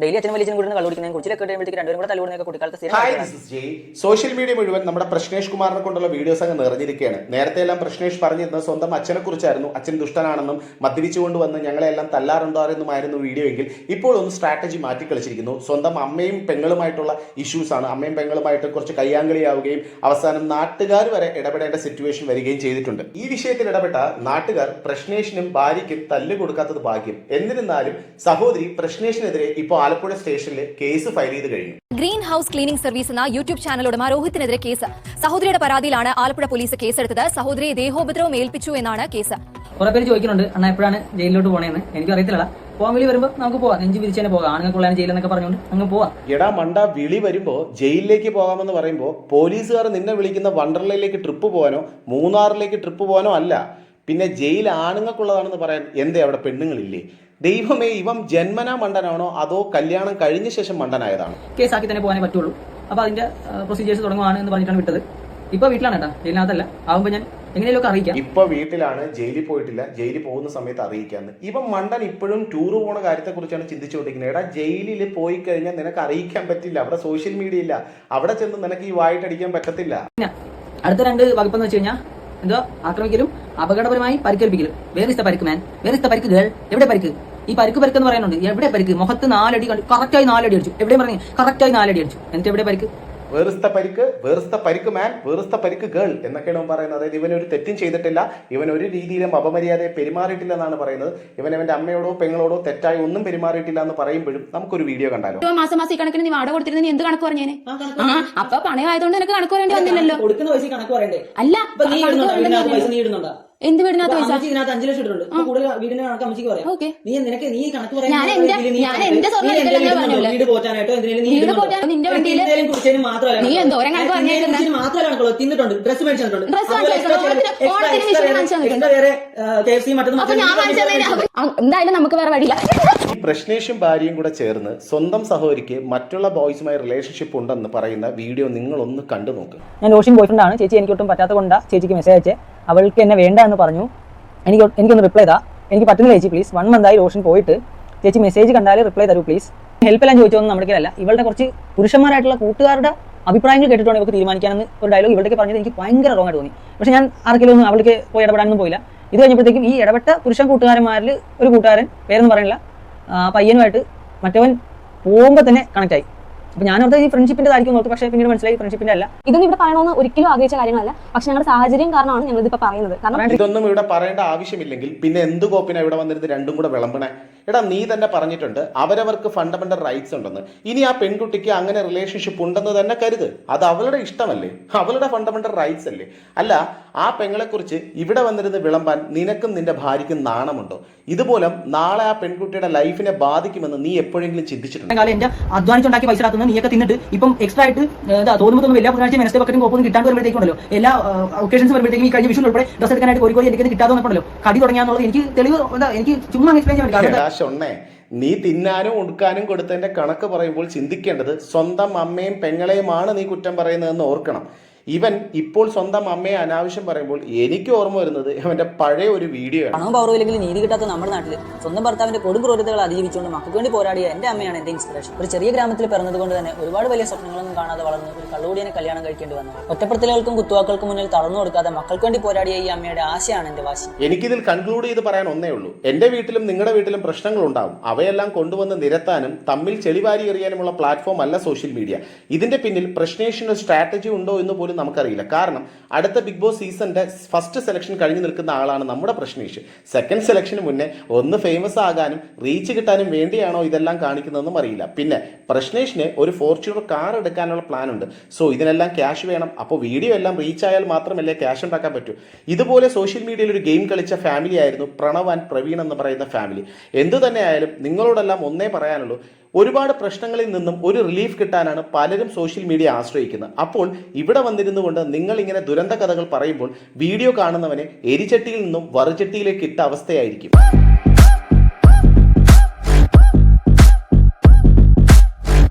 Daily അച്ഛനും വലിയ കൂടി കള്ളു കുടിക്കുന്നതിനെ കുറിച്ച് കഴിയുമ്പോഴത്തേക്ക് രണ്ടുപേരും കൂടെ തല്ലുകൂടുന്നൊക്കെ കുട്ടിക്കാലത്ത് സോഷ്യൽ മീഡിയ മുഴുവൻ നമ്മുടെ പ്രശ്നേഷ് കുമാറിനെ കൊണ്ടുള്ള വീഡിയോസ് അങ്ങ് നിറഞ്ഞിരിക്കുകയാണ്. നേരത്തെ എല്ലാം പ്രശ്നേഷ് പറഞ്ഞിരുന്നത് സ്വന്തം അച്ഛനെ കുറിച്ചായിരുന്നു. അച്ഛൻ ദുഷ്ടനാണെന്നും മദ്യപിച്ചുകൊണ്ട് വന്ന് ഞങ്ങളെല്ലാം തല്ലാറുണ്ടായിരുന്നുമായിരുന്നു വീഡിയോ എങ്കിൽ ഇപ്പോൾ ഒന്ന് സ്ട്രാറ്റജി മാറ്റി കളിച്ചിരിക്കുന്നു. സ്വന്തം അമ്മയും പെങ്ങളുമായിട്ടുള്ള ഇഷ്യൂസ് ആണ്. അമ്മയും പെങ്ങളുമായിട്ട് കുറച്ച് കയ്യാങ്കളിയാവുകയും അവസാനം നാട്ടുകാർ വരെ ഇടപെടേണ്ട സിറ്റുവേഷൻ വരികയും ചെയ്തിട്ടുണ്ട്. ഈ വിഷയത്തിൽ ഇടപെട്ട നാട്ടുകാർ പ്രശ്നേഷിനും ഭാര്യയ്ക്കും തല്ല് കൊടുക്കാത്തത് ഭാഗ്യം. എന്നിരുന്നാലും സഹോദരി പ്രശ്നേഷിനെതിരെ ഇപ്പോൾ ആലപ്പുഴ സ്റ്റേഷനിൽ കേസ് ഫയൽ ചെയ്ത് കഴിഞ്ഞു. ഗ്രീൻ ഹൗസ് ക്ലീനിംഗ് സർവീസ് എന്ന യൂട്യൂബ് ചാനൽ ഉടമ രോഹിത്തിനെതിരെ കേസ്. സഹോദരിയുടെ പരാതിയിലാണ് ആലപ്പുഴ പോലീസ് കേസെടുത്തത്. സഹോദരി ദേഹോപദ്രവം ഏൽപ്പിച്ചു എന്നാണ് കേസ്. കുറെ പേര് ചോദിക്കുന്നുണ്ട് അണ്ണാ എപ്പോഴാണ് ജയിലിലോട്ട് പോണേന്ന്? എനിക്ക് അറിയത്തില്ല പോകാൻ വിളി വരുമ്പോൾ നമുക്ക് പോവാം. നെഞ്ചു വിരിച്ചു തന്നെ പോകാം. ആണുങ്ങൾക്കുള്ളതാണ് ജയിലെന്നൊക്കെ പറഞ്ഞുകൊണ്ട് അങ്ങ് പോവാം. എടാ മണ്ട വിളി വരുമ്പോ ജയിലിലേക്ക് പോകാമെന്ന് പറയുമ്പോ പോലീസുകാർ നിന്നെ വിളിക്കുന്ന വണ്ടർലയിലേക്ക് ട്രിപ്പ് പോകാനോ മൂന്നാറിലേക്ക് ട്രിപ്പ് പോകാനോ അല്ല. പിന്നെ ജയിൽ ആണുങ്ങൾക്കുള്ളതാണെന്ന് പറയാൻ എന്തേ അവിടെ പെണ്ണുങ്ങളില്ലേ? ദൈവമേ ഇവം ജന്മനാ മണ്ടനാണോ അതോ കല്യാണം കഴിഞ്ഞ ശേഷം മണ്ടനായതാണോ? കേസാക്കി തന്നെ പോകാനേ പറ്റുള്ളൂ. അപ്പോൾ അതിന്റെ പ്രൊസീജിയേഴ്സ് തുടങ്ങുവാണ് എന്ന് പറഞ്ഞിട്ടാണ് വിട്ടത്. ഇപ്പൊ വീട്ടിലാണ് കേട്ടോ. ജയിലിനകത്തല്ല. ആവുമ്പോ ഞാൻ എങ്ങനെയൊക്കെ അറിയിക്കാം. ഇപ്പൊ വീട്ടിലാണ്. ജയിലിൽ പോയിട്ടില്ല. ജയിലിൽ പോകുന്ന സമയത്ത് അറിയിക്കാന്ന്. ഇവ മണ്ടൻ ഇപ്പോഴും ടൂർ പോണ കാര്യത്തെ കുറിച്ചാണ് ചിന്തിച്ചുകൊണ്ടിരിക്കുന്നത്. എടാ ജയിലിൽ പോയി കഴിഞ്ഞാൽ നിനക്ക് അറിയിക്കാൻ പറ്റില്ല. അവിടെ സോഷ്യൽ മീഡിയ ഇല്ല. അവിടെ ചെന്ന് നിനക്ക് ഈ വായിട്ടടിക്കാൻ പറ്റത്തില്ല. അടുത്ത രണ്ട് വകുപ്പെന്ന് വെച്ച് കഴിഞ്ഞാൽ എന്തോ ആക്രമിക്കലും അപകടപരമായി പരിക്കേൽപ്പിക്കലും. വേറെ ഇസ് ദ പരിക്ക് മാൻ വേറിസ്ത പരിക്ക് ഗേൾ എവിടെ പരിക്ക്? ഈ പരിക്ക് പരിക്ക് എന്ന് പറയുന്നുണ്ട്. എവിടെ പരിക്ക്? മുഖത്ത് നാലടി കണ്ടു കറക്റ്റായി നാലടി അടിച്ചു. എവിടെ പറഞ്ഞു? കറക്റ്റായി നാലടി അടിച്ചു. എന്നിട്ട് എവിടെ പരിക്ക്? വേറിസ്ത പരിക്ക് വേറിസ്ത പരിക്ക് മാൻ വേറിസ്ത പരിക്ക് ഗേൾ എന്നൊക്കെയാണ് അവൻ പറയുന്നത്. അതായത് ഇവൻ ഒരു തെറ്റും ചെയ്തിട്ടില്ല. ഇവൻ ഒരു രീതിയിലും അപമര്യാദയെ പെരുമാറിയിട്ടില്ല എന്നാണ് പറയുന്നത്. ഇവൻ അവന്റെ അമ്മയോടോ പെങ്ങളോടോ തെറ്റായി ഒന്നും പെരുമാറിയിട്ടില്ല എന്ന് പറയുമ്പോഴും നമുക്കൊരു വീഡിയോ കണ്ടാലോ? മാസം മാസം കണക്കിന് നീ വാടക കൊടുത്തിരുന്ന എന്ത് കണക്ക് പറഞ്ഞേനെ? ആ അപ്പൊ പണയമായതുകൊണ്ട് നിനക്ക് കണക്ക് പറയേണ്ടി വന്നില്ലല്ലോ. കൊടുക്കുന്ന പൈസ കണക്ക് പറയണ്ടേ? അല്ല എന്ത് വീടിനകത്ത് പൈസ ഇതിനകത്ത് അഞ്ചു ലക്ഷം ഇട്ടിട്ടുണ്ട് കൂടുതൽ വീടിന്റെ കണക്ക് അമ്മച്ചിക്ക് പറയാം. ഓക്കെ. നീ നിനക്ക് നീ കണക്ക് ഞാൻ പറയാൻ എന്റെ- ഞാൻ എന്റെ സ്വർണം എടുക്കലെന്നേ വീട് പോറ്റാനായിട്ടോ നീ വീട്? പോറ്റാൻ നിന്റെ കുടിച്ചതിന് മാത്രമല്ല നീ എന്തോരം കണക്ക് ഞാൻ മാത്രമല്ല കണക്കുള്ളൂ. തിന്നിട്ടുണ്ട്. ഡ്രസ് മേടിച്ചിട്ടുണ്ട്. ഞാൻ എന്തായാലും നമുക്ക് വേറെ വഴിയില്ല. ഈ പ്രശ്നേഷും ഭാര്യയും കൂടെ ചേർന്ന് സ്വന്തം സഹോദരിക്ക് മറ്റുള്ള ബോയ്സുമായി റിലേഷൻഷിപ്പ് ഉണ്ടെന്ന് പറയുന്ന വീഡിയോ നിങ്ങൾ ഒന്ന് കണ്ടു നോക്ക്. ഞാൻ റോഷിൻ ബോയ്ഫ്രണ്ട് ആണ്. ചേച്ചി എനിക്ക് ഒട്ടും പറ്റാത്ത കൊണ്ടാ ചേച്ചിക്ക് മെസ്സേജ് അയച്ചേ. അവൾക്ക് എന്നെ വേണ്ട എന്ന് പറഞ്ഞു. എനിക്ക് എനിക്കൊന്ന് റിപ്ലൈ താ എനിക്ക് പറ്റുന്നില്ല ചേച്ചി പ്ലീസ് വൺ മന്തായി റോഷൻ പോയിട്ട്. ചേച്ചി മെസ്സേജ് കണ്ടാൽ റിപ്ലൈ തരൂ പ്ലീസ് ഹെൽപ്പ് എല്ലാം ചോദിച്ചൊന്നും നമ്മുടെ അല്ല ഇവളുടെ കുറച്ച് പുരുഷന്മാരായിട്ടുള്ള കൂട്ടുകാരുടെ അഭിപ്രായങ്ങൾ കേട്ടിട്ടാണ് ഇവർക്ക് തീരുമാനിക്കാനെന്ന് ഒരു ഡയലോഗ് ഇവളുടെ പറഞ്ഞത് എനിക്ക് ഭയങ്കര റോങ് ആയിട്ട് തോന്നി. പക്ഷേ ഞാൻ ആർക്കെങ്കിലും ഒന്നും അവൾക്ക് പോയി ഇടപെടാനൊന്നും പോയില്ല. ഇത് കഴിഞ്ഞപ്പോഴത്തേക്കും ഈ ഇടപെട്ട പുരുഷൻ കൂട്ടുകാരന്മാരിൽ ഒരു കൂട്ടുകാരൻ പേരെന്ന് പറയണില്ല ആ, പയ്യനുമായിട്ട് മറ്റവൻ പോകുമ്പോൾ തന്നെ കണക്ട് ആയി അപ്പൊ ഞാൻ ഓർത്തത് ഈ ഫ്രണ്ട്ഷിപ്പിന്റെ ആയിരിക്കും നോക്കി പക്ഷേ പിന്നീട് മനസ്സിലായി ഫ്രണ്ട്ഷിപ്പിന്റെ അല്ല. ഇതൊന്നും ഇവിടെ പറയണമെന്ന് ഒരിക്കലും ആഗ്രഹിച്ച കാര്യങ്ങളല്ല. പക്ഷെ ഞങ്ങളുടെ സാഹചര്യം കാരണമാണ് ഞങ്ങൾ ഇതിപ്പോ പറയുന്നത്. കാരണം ഇതൊന്നും ഇവിടെ പറയേണ്ട ആവശ്യമില്ലെങ്കിൽ പിന്നെ എന്ത് കോപ്പിനാ ഇവിടെ വന്നിരുന്നത് രണ്ടും കൂടെ വിളമ്പണേ? എടാ നീ തന്നെ പറഞ്ഞിട്ടുണ്ട് അവരവർക്ക് ഫണ്ടമെന്റൽ റൈറ്റ്സ് ഉണ്ടെന്ന്. ഇനി ആ പെൺകുട്ടിക്ക് അങ്ങനെ റിലേഷൻഷിപ്പ് ഉണ്ടെന്ന് തന്നെ കരുത്. അത് അവളുടെ ഇഷ്ടമല്ലേ? അവളുടെ ഫണ്ടമെന്റൽ റൈറ്റ്സ് അല്ലേ? അല്ല ആ പെങ്ങളെ കുറിച്ച് ഇവിടെ വന്നിരുന്ന് വിളമ്പാൻ നിനക്കും നിന്റെ ഭാര്യയ്ക്കും നാണമുണ്ടോ? ഇതുപോലെ നാളെ ആ പെൺകുട്ടിയുടെ ലൈഫിനെ ബാധിക്കുമെന്ന് നീ എപ്പോഴെങ്കിലും ചിന്തിച്ചിട്ടുണ്ട്? എന്റെ അധ്വാനിച്ചുണ്ടാക്കിയ പൈസ ഇടാത്തുനിന്ന് നീയൊക്കെ തിന്നിട്ട് ഇപ്പം എക്സ്ട്രാ ആയിട്ട് തോന്നുമ്പോൾ എല്ലാ ബുധനാഴ്ച മെനസ്റ്റേ ബക്കറ്റും കോപ്പൊന്നും കിട്ടാണ്ട് വരുമ്പോഴത്തേക്കുണ്ടല്ലോ. എല്ലാ ഒക്കേഷൻസ് വരുമ്പോഴത്തേക്കും ഈ കഴിഞ്ഞ വിഷു ഉൾപ്പെടെ ഡ്രസ് എടുക്കാനായിട്ട് കോഴിക്കോട് കോടി എനിക്ക് കിട്ടാതെ കടി തുടങ്ങിയാന്നുള്ളത് എനിക്ക് തെളിവ് എനിക്ക് ചുമ്മാ എക്സ്പ്ലെയിൻ ചെയ്യാൻ പറ്റില്ല. ഷൊണ്ണേ നീ തിന്നാനും ഉടുക്കാനും കൊടുത്തതിന്റെ കണക്ക് പറയുമ്പോൾ ചിന്തിക്കേണ്ടത് സ്വന്തം അമ്മയും പെങ്ങളെയുമാണ് നീ കുറ്റം പറയുന്നതെന്ന് ഓർക്കണം. ഇവൻ ഇപ്പോൾ സ്വന്തം അമ്മയെ അനാവശ്യം പറയുമ്പോൾ എനിക്ക് ഓർമ്മ വരുന്നത് അവന്റെ പഴയ ഒരു വീഡിയോ ആണ്. പവറും ഇല്ലെങ്കിൽ നീതി കിട്ടാത്ത നമ്മുടെ നാട്ടിൽ സ്വന്തം ഭർത്താവിന്റെ കൊടും ക്രൂരതകൾ അതിജീവിച്ചുകൊണ്ട് മക്കൾക്ക് വേണ്ടി പോരാടിയ എന്റെ അമ്മയാണ് എന്റെ ഇൻസ്പിറേഷൻ ഒരു ചെറിയ ഗ്രാമത്തിൽ പിറന്നതുകൊണ്ട് തന്നെ ഒരുപാട് വലിയ സ്വപ്നങ്ങളൊന്നും കാണാതെ വളർന്ന് ഒരു കള്ളുകൂടിയനെ കല്യാണം കഴിക്കേണ്ടി വന്നു. ഒറ്റപ്പെടുത്തലുകൾക്കും കുത്തുവാക്കൾക്കും മുന്നിൽ തളർന്നു കൊടുക്കാതെ മക്കൾക്ക് വേണ്ടി പോരാടിയ ഈ അമ്മയുടെ ആശയാണ് എന്റെ വാശി. എനിക്കിതിൽ കൺക്ലൂഡ് ചെയ്ത് പറയാൻ ഒന്നേ ഉള്ളൂ. എന്റെ വീട്ടിലും നിങ്ങളുടെ വീട്ടിലും പ്രശ്നങ്ങൾ ഉണ്ടാവും. അവയെല്ലാം കൊണ്ടുവന്ന് നിരത്താനും തമ്മിൽ ചെളിവാരി എറിയാനുമുള്ള പ്ലാറ്റ്ഫോം അല്ല സോഷ്യൽ മീഡിയ ഇതിന്റെ പിന്നിൽ പ്രശ്നേഷന് സ്ട്രാറ്റജി ഉണ്ടോ എന്ന് പോലും നമുക്കറിയില്ല. കാരണം അടുത്ത ബിഗ് ബോസ് സീസണിന്റെ ഫസ്റ്റ് സെലക്ഷൻ കഴിഞ്ഞു നിൽക്കുന്ന ആളാണ് നമ്മുടെ പ്രശ്നേഷ്. സെക്കൻഡ് സെലക്ഷന് മുന്നേ ഒന്ന് ഫേമസ് ആകാനും റീച്ച് കിട്ടാനും വേണ്ടിയാണോ ഇതെല്ലാം കാണിക്കുന്നതെന്നും അറിയില്ല. പിന്നെ പ്രശ്നേഷിന് ഒരു ഫോർച്യൂണർ കാർ എടുക്കാനുള്ള പ്ലാൻ ഉണ്ട്. സോ ഇതിനെല്ലാം ക്യാഷ് വേണം. അപ്പോൾ വീഡിയോ എല്ലാം റീച്ച് ആയാൽ മാത്രമല്ലേ ക്യാഷ് ഉണ്ടാക്കാൻ പറ്റൂ. ഇതുപോലെ സോഷ്യൽ മീഡിയയിൽ ഒരു ഗെയിം കളിച്ച ഫാമിലി ആയിരുന്നു പ്രണവ് ആൻഡ് പ്രവീൺ എന്ന് പറയുന്ന ഫാമിലി എന്തു തന്നെ ആയാലും നിങ്ങളോടെല്ലാം ഒന്നേ പറയാനുള്ളൂ. ഒരുപാട് പ്രശ്നങ്ങളിൽ നിന്നും ഒരു റിലീഫ് കിട്ടാനാണ് പലരും സോഷ്യൽ മീഡിയ ആശ്രയിക്കുന്നത്. അപ്പോൾ ഇവിടെ വന്നിരുന്നു കൊണ്ട് നിങ്ങൾ ഇങ്ങനെ ദുരന്ത കഥകൾ പറയുമ്പോൾ വീഡിയോ കാണുന്നവനെ എരിച്ചട്ടിയിൽ നിന്നും വറുചട്ടിയിലേക്ക് ഇട്ട അവസ്ഥയായിരിക്കും.